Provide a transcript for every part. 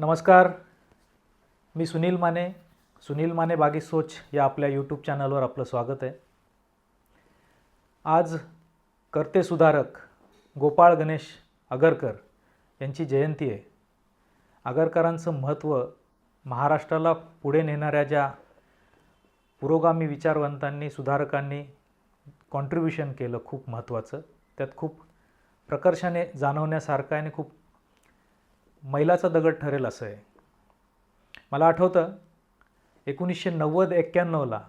नमस्कार. मी सुनील माने सुनील माने बागी सोच या आपल्या यूट्यूब चॅनलवर आपलं स्वागत आहे. आज कर्ते सुधारक गोपाळ गणेश आगरकर यांची जयंती आहे. आगरकरांचं महत्त्व महाराष्ट्राला पुढे नेणाऱ्या ज्या पुरोगामी विचारवंतांनी सुधारकांनी कॉन्ट्रीब्युशन केलं खूप महत्त्वाचं त्यात खूप प्रकर्षाने जाणवण्यासारखं आहे आणि खूप मैलाचा दगड ठरेल असं आहे. मला आठवतं एकोणीसशे नव्वद एक्क्याण्णवला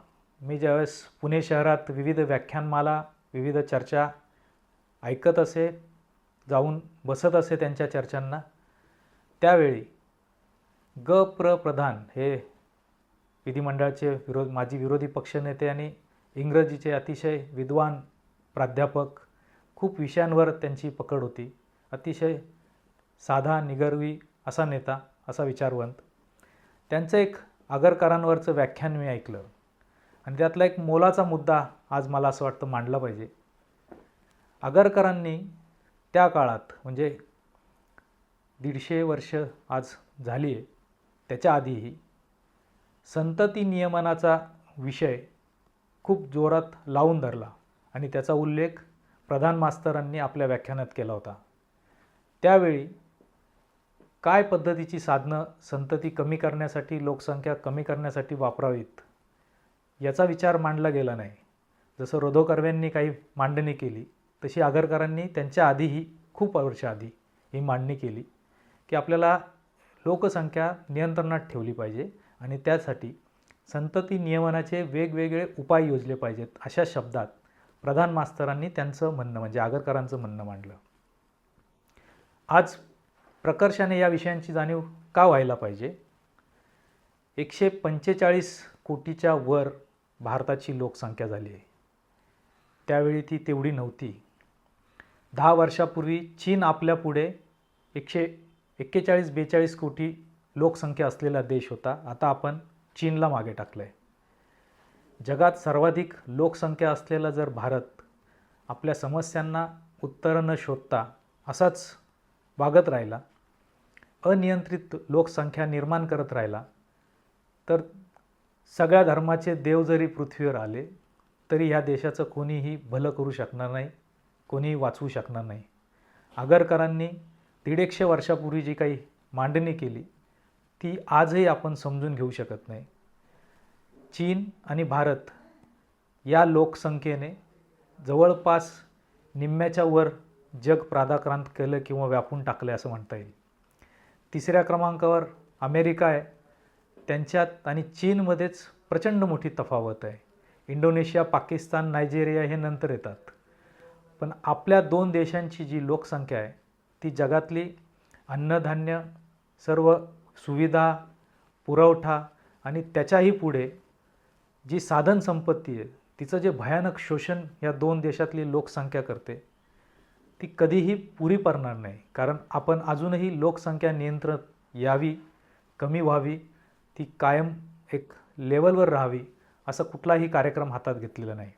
मी ज्यावेळेस पुणे शहरात विविध व्याख्यानमाला विविध चर्चा ऐकत असे जाऊन बसत असे त्यांच्या चर्चांना त्यावेळी ग प्र प्रधान हे विधिमंडळाचे विरोध माजी विरोधी पक्षनेते आणि इंग्रजीचे अतिशय विद्वान प्राध्यापक खूप विषयांवर त्यांची पकड होती. अतिशय साधा निगरवी असा नेता असा विचारवंत. त्यांचं एक आगरकरांवरचं व्याख्यान मी ऐकलं. आणि त्यातला एक मोलाचा मुद्दा आज मला असं वाटतं मांडला पाहिजे. आगरकरांनी त्या काळात म्हणजे दीडशे वर्ष आज झाली आहे त्याच्या आधीही संतती नियमनाचा विषय खूप जोरात लावून धरला आणि त्याचा उल्लेख प्रधान मास्तरांनी आपल्या व्याख्यानात केला होता. त्यावेळी काय पद्धतीची साधनं संतती कमी करण्यासाठी लोकसंख्या कमी करण्यासाठी वापरावीत? याचा विचार मांडला गेला नाही. जसं रोधो कर्व्यांनी काही मांडणी केली तशी आगरकरांनी त्यांच्या आधीही खूप वर्षाआधी ही मांडणी केली की आपल्याला लोकसंख्या नियंत्रणात ठेवली पाहिजे आणि त्यासाठी संतती नियमनाचे वेगवेगळे उपाय योजले पाहिजेत अशा शब्दात प्रधान मास्तरांनी त्यांचं म्हणणं म्हणजे आगरकरांचं म्हणणं मांडलं. आज प्रकर्षाने या विषयांची जाणीव का व्हायला पाहिजे? एकशे पंचेचाळीस कोटीच्या वर भारताची लोकसंख्या झाली आहे. त्यावेळी ती तेवढी नव्हती. दहा वर्षापूर्वी चीन आपल्यापुढे एकशे एक्केचाळीस बेचाळीस कोटी लोकसंख्या असलेला देश होता. आता आपण चीनला मागे टाकलं आहे जगात सर्वाधिक लोकसंख्या असलेला जर भारत आपल्या समस्यांना उत्तरं न शोधता असाच वागत राहिला अनियंत्रित लोकसंख्या निर्माण करत राहिला तर सगळ्या धर्माचे देव जरी पृथ्वीवर आले तरी ह्या देशाचं कोणीही भलं करू शकणार नाही कोणीही वाचवू शकणार नाही. आगरकरांनी दीडशे वर्षापूर्वी जी काही मांडणी केली ती आजही आपण समजून घेऊ शकत नाही. चीन आणि भारत या लोकसंख्येने जवळपास निम्म्याच्या वर जग प्रादाक्रांत केलं किंवा व्यापून टाकलं असं म्हणता येईल. तिसऱ्या क्रमांकावर अमेरिका आहे. त्यांच्यात आणि चीनमध्येच प्रचंड मोठी तफावत आहे. इंडोनेशिया पाकिस्तान नायजेरिया हे नंतर येतात. पण आपल्या दोन देशांची जी लोकसंख्या आहे ती जगातली अन्नधान्य सर्व सुविधा पुरवठा आणि त्याच्याही पुढे जी साधनसंपत्ती आहे तिचं जे भयानक शोषण या दोन देशातली लोकसंख्या करते ती कधीही पुरी पडणार नाही. कारण आपण अजूनही लोकसंख्या नियंत्रण यावी कमी व्हावी ती कायम एक लेवलवर राहावी असा कुठलाही कार्यक्रम हातात घेतलेला नाही.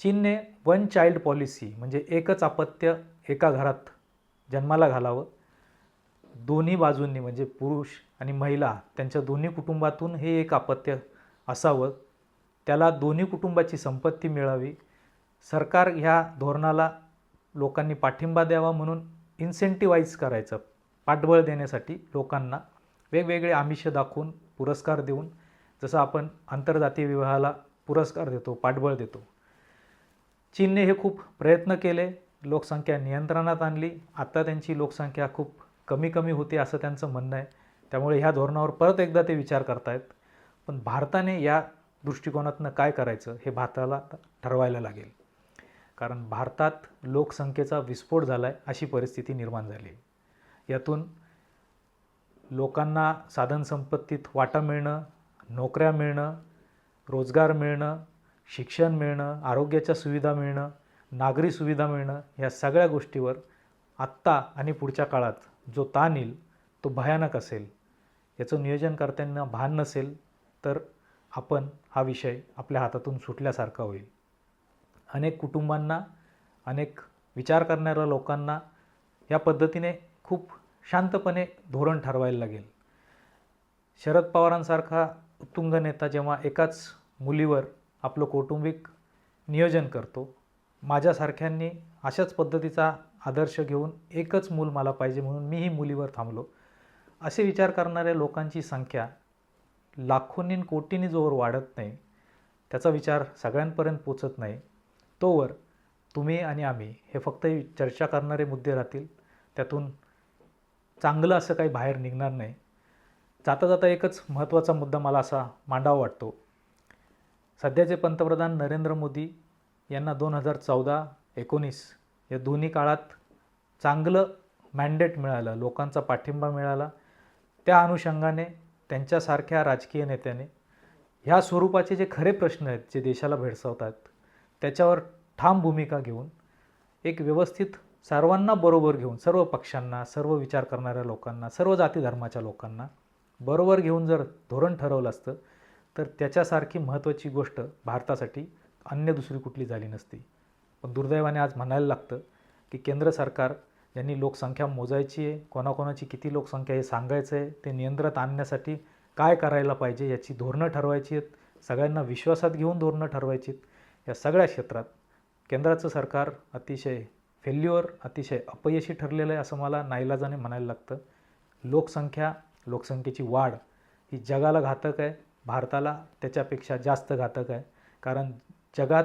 चीनने वन चाइल्ड पॉलिसी म्हणजे एकच अपत्य एका घरात जन्माला घालावं. दोन्ही बाजूंनी म्हणजे पुरुष आणि महिला त्यांच्या दोन्ही कुटुंबातून हे एक अपत्य असावं. त्याला दोन्ही कुटुंबाची संपत्ती मिळावी. सरकार ह्या धोरणाला लोकांनी पाठिंबा द्यावा म्हणून इन्सेंटिवाईज करायचं. पाठबळ देण्यासाठी लोकांना वेगवेगळे आमिष दाखवून पुरस्कार देऊन जसं आपण आंतरजातीय विवाहाला पुरस्कार देतो पाठबळ देतो. चीनने हे खूप प्रयत्न केले लोकसंख्या नियंत्रणात आणली. आता त्यांची लोकसंख्या खूप कमी कमी होते असं त्यांचं म्हणणं आहे. त्यामुळे ह्या धोरणावर परत एकदा ते विचार करतायत. पण भारताने या दृष्टिकोनातनं काय करायचं हे भारताला ठरवायला लागेल. कारण भारतात लोकसंख्येचा विस्फोट झाला आहे अशी परिस्थिती निर्माण झाली. आहे यातून लोकांना साधनसंपत्तीत वाटा मिळणं नोकऱ्या मिळणं रोजगार मिळणं शिक्षण मिळणं आरोग्याच्या सुविधा मिळणं नागरी सुविधा मिळणं या सगळ्या गोष्टीवर आत्ता आणि पुढच्या काळात जो ताण येईल तो भयानक असेल. याचं नियोजन करताना भान नसेल तर आपण हा विषय आपल्या हातातून सुटल्यासारखा होईल. अनेक कुटुंबांना अनेक विचार करणाऱ्या लोकांना या पद्धतीने खूप शांतपणे धोरण ठरवायला लागेल. शरद पवारांसारखा उत्तुंग नेता जेव्हा एकाच मुलीवर आपलं कौटुंबिक नियोजन करतो माझ्यासारख्यांनी अशाच पद्धतीचा आदर्श घेऊन एकच मूल मला पाहिजे म्हणून मीही मुलीवर थांबलो असे विचार करणाऱ्या लोकांची संख्या लाखोंनी कोटींनी जोवर वाढत नाही त्याचा विचार सगळ्यांपर्यंत पोचत नाही. तोवर तुम्ही आणि आम्ही हे फक्त चर्चा करणारे मुद्दे राहतील. त्यातून चांगलं असं काही बाहेर निघणार नाही. जाता जाता एकच महत्त्वाचा मुद्दा मला असा मांडावा वाटतो. सध्याचे पंतप्रधान नरेंद्र मोदी यांना दोन हजार चौदा एकोणीस या दोन्ही काळात चांगलं मॅन्डेट मिळालं लोकांचा पाठिंबा मिळाला. त्या अनुषंगाने त्यांच्यासारख्या राजकीय नेत्याने ह्या स्वरूपाचे जे खरे प्रश्न आहेत जे देशाला भेडसावतात त्याच्यावर ठाम भूमिका घेऊन एक व्यवस्थित सर्वांना बरोबर घेऊन सर्व पक्षांना सर्व विचार करणाऱ्या लोकांना सर्व जाती धर्माच्या लोकांना बरोबर घेऊन जर धोरण ठरवलं असतं तर त्याच्यासारखी महत्त्वाची गोष्ट भारतासाठी अन्य दुसरी कुठली झाली नसती. पण दुर्दैवाने आज म्हणायला लागतं की केंद्र सरकार ज्यांनी लोकसंख्या मोजायची आहे कोणाकोणाची किती लोकसंख्या हे सांगायचं आहे ते नियंत्रणात आणण्यासाठी काय करायला पाहिजे याची धोरणं ठरवायची आहेत सगळ्यांना विश्वासात घेऊन धोरणं ठरवायची आहेत. या सगळ्या क्षेत्रात केंद्राचं सरकार अतिशय फेल्युअर अतिशय अपयशी ठरलेलं आहे असं मला नाईलाजाने म्हणायला लागतं. लोकसंख्या लोकसंख्येची वाढ ही जगाला घातक आहे. भारताला त्याच्यापेक्षा जास्त घातक आहे. कारण जगात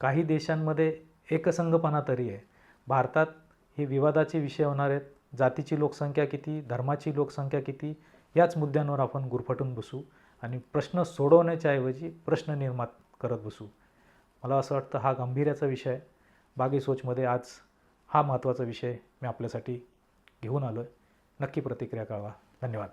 काही देशांमध्ये एकसंघपणा तरी आहे. भारतात हे विवादाचे विषय होणार आहेत. जातीची लोकसंख्या किती धर्माची लोकसंख्या किती याच मुद्द्यांवर आपण गुरफटून बसू आणि प्रश्न सोडवण्याच्या ऐवजी प्रश्न निर्माण करत बसू. मला असं वाटतं हा गांभीर्याचा विषय बागी सोचमध्ये आज हा महत्त्वाचा विषय मी आपल्यासाठी घेऊन आलो आहे नक्की प्रतिक्रिया कळवा. धन्यवाद.